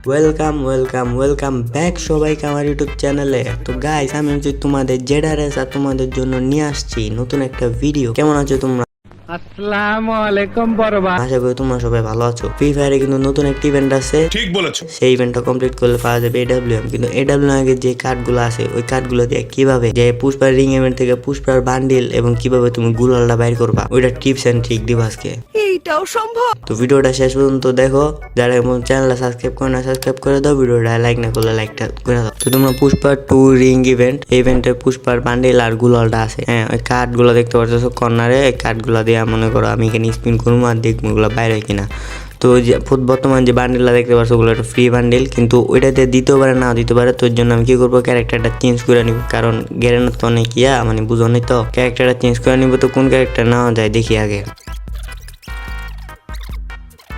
Welcome welcome welcome back সবাইকে আমার YouTube চ্যানেলে তো গাইস আমি হচ্ছে তোমাদের জেডারেস আর তোমাদের জন্য নিয়ে আসছি নতুন একটা ভিডিও কেমন আছো তোমরা? আসসালামু আলাইকুম বড়বা। আশা করি তোমরা সবাই ভালো আছো। ফ্রি ফায়ারে কিন্তু নতুন একটা ইভেন্ট আছে। ঠিক বলেছ। সেই ইভেন্টটা কমপ্লিট করলে পাওয়া যাবে এডাব্লিউএম কিন্তু এডাব্লিউএম এর যে কার্ডগুলো আছে ওই কার্ডগুলো দিয়ে কীভাবে যে পুষ্পার রিং ইভেন্ট থেকে পুষ্পার বান্ডিল এবং কীভাবে তুমি গুলালটা বাইর করবা ওইটা টিপস এন্ড ট্রিক দিব আজকে। এইটাও সম্ভব। তো ভিডিওটা শেষ পর্যন্ত দেখো। যারা এমন চ্যানেলটা সাবস্ক্রাইব করে না সাবস্ক্রাইব করে দাও। ভিডিওটা লাইক না করলে লাইকটা করে দাও। তো তোমরা পুষ্পার টু রিং ইভেন্ট ইভেন্টে পুষ্পার বান্ডিল আর গুলালটা আছে। হ্যাঁ ওই কার্ডগুলো দেখতে পাচ্ছ কর্নারে এই কার্ডগুলো দিয়ে মনে করো আমি এখানে স্পিন করব আর দেখব ওগুলো বাইরে হয় কিনা। তো যে বর্তমান যে বান্ডেলটা দেখতে পাচ্ছ ওগুলো একটা ফ্রি বান্ডেল কিন্তু ওইটাতে দিতেও পারে, না দিতে পারে, তোর জন্য আমি কী করব? ক্যারেক্টারটা চেঞ্জ করে নিব। কারণ গ্যারেনার তো অনেক ইয়া মানে বুঝো নেই তো ক্যারেক্টারটা চেঞ্জ করে নিব তো কোন ক্যারেক্টার নেওয়া যায়, দেখি আগে।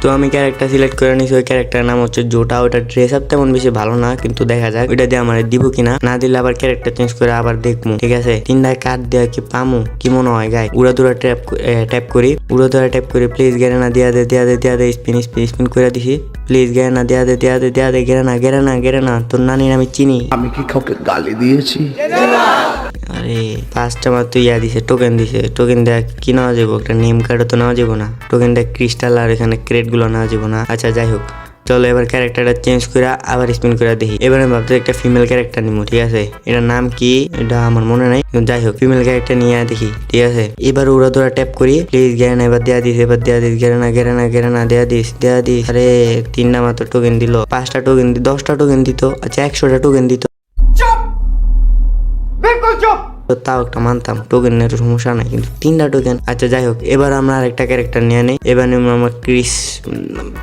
তো আমি ক্যারেক্টার সিলেক্ট করে নিছি, ওই ক্যারেক্টার নাম হচ্ছে জোটা। ওটা ড্রেস আপ তেমন বেশি ভালো না, কিন্তু দেখা যাক ওইটা দিয়ে আমার দিব কিনা। না দিলে আবার ক্যারেক্টার চেঞ্জ করে আবার দেখব ঠিক আছে? তিনটায় কাঠ দেওয়া কি পামু? কি মনে হয় গাই উড়া দুরা ট্যাপ ট্যাপ করি। উড়া দুরা টাইপ করে প্লিজ গেরে না দিয়া দে দিয়া দে দিয়া দে স্পিন স্পিন স্পিন করে দিছি। প্লিজ গেরে না দিয়া দে দিয়া দে দিয়া দে গেরে না গেরে না গেরে না তোর নানির আমি চিনি। আমি কি কাউকে গালি দিয়েছি? আরে পাঁচটা মাত্র ইয়া দিছে টোকেন দিছে। টোকেন দেখ কি নেওয়া যাব? একটা নেম কার্ডও তো নেওয়া যাব না। টোকেন দেখ ক্রিস্টাল আর এখানে ক্রেটগুলো নেওয়া যাব না। আচ্ছা যাই হোক। চলো এবার ক্যারেক্টারটা চেঞ্জ করে আবার স্পিন করে দেখি। এবার আমি ভাবছি একটা ফিমেল ক্যারেক্টার নিবো ঠিক আছে? এটার নাম কি? এটা আমার মনে নাই। যাই হোক ফিমেল ক্যারেক্টার নিয়ে দেখি, ঠিক আছে? এবার ওরা তোরা ট্যাপ করি প্লিজ গেরে না এবার দেয়া দিস, এবার দেয়া দিস গেরে না গেরে না গেরে না দেয়া দিস দেয়া দিস। আরে, তিনটা মাত্র টোকেন দিল, পাঁচটা টোকেন দশটা টোকেন দিত আচ্ছা একশোটা টোকেন দিত। তো তাও একটা মানতাম টোকেনের সমস্যা নাই। কিন্তু তিনটা টোকেন আচ্ছা যাই হোক, এবার আমরা আরেকটা ক্যারেক্টার নিয়ে নেই। এবার আমার ক্রিস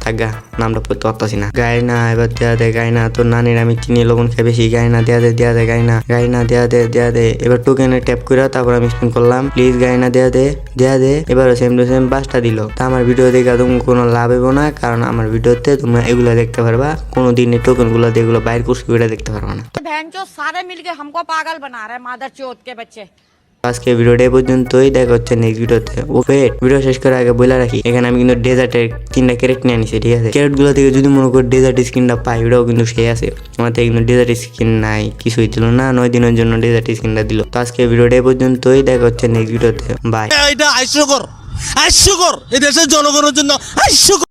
থাকা নামটা পড়তে পারতাছি না। গায়ে না এবার দেয়া দে গায়ে না তোর নানির আমি চিনি, লবণ খাই বেশি। গায়ে না দেয়া দে দেয়া দে গায়ে না গায়ে না দেয়া দে দেয়া দে। এবার টোকেনে ট্যাপ করে তারপর আমি স্পিন করলাম। প্লিজ গায়ে না দেয়া দে দেয়া দে। এবার সেম টু সেম বাসটা দিল। তা আমার ভিডিও দেখে তুমি কোনো লাভ হব না, কারণ আমার ভিডিওতে তোমরা এগুলো দেখতে পারবা। কোনো দিনে টোকেনগুলো দিয়ে এগুলো বাইর করছি ওটা দেখতে পারবা না। সারে মিলকে হামকো পাগল বানা রে, মাদার চোদ কে পাচ্ছে। আজকে ভিডিওটা এই পর্যন্তই দেখা হচ্ছে নেক্সট ভিডিওতে। ও ওকে ভিডিও শেষ করার আগে বলে রাখি এখানে আমি কিন্তু ডেজার্টের তিনটা ক্যারেট নিয়ে আনিছি ঠিক আছে? ক্যারেটগুলো থেকে যদি মনে করি ডেজার্ট স্কিনটা পাই ওটাও কিন্তু সেই আছে। আমার থেকে কিন্তু ডেজার্ট স্কিন নাই কিছুই দিল না নয় দিনের জন্য ডেজার্ট স্কিনটা দিল। তো আজকে ভিডিওটা এই পর্যন্তই দেখা হচ্ছে নেক্সট ভিডিওতে। বাই এটা আইসকর আইসকর এই দেশের জনগণের জন্য আইসকর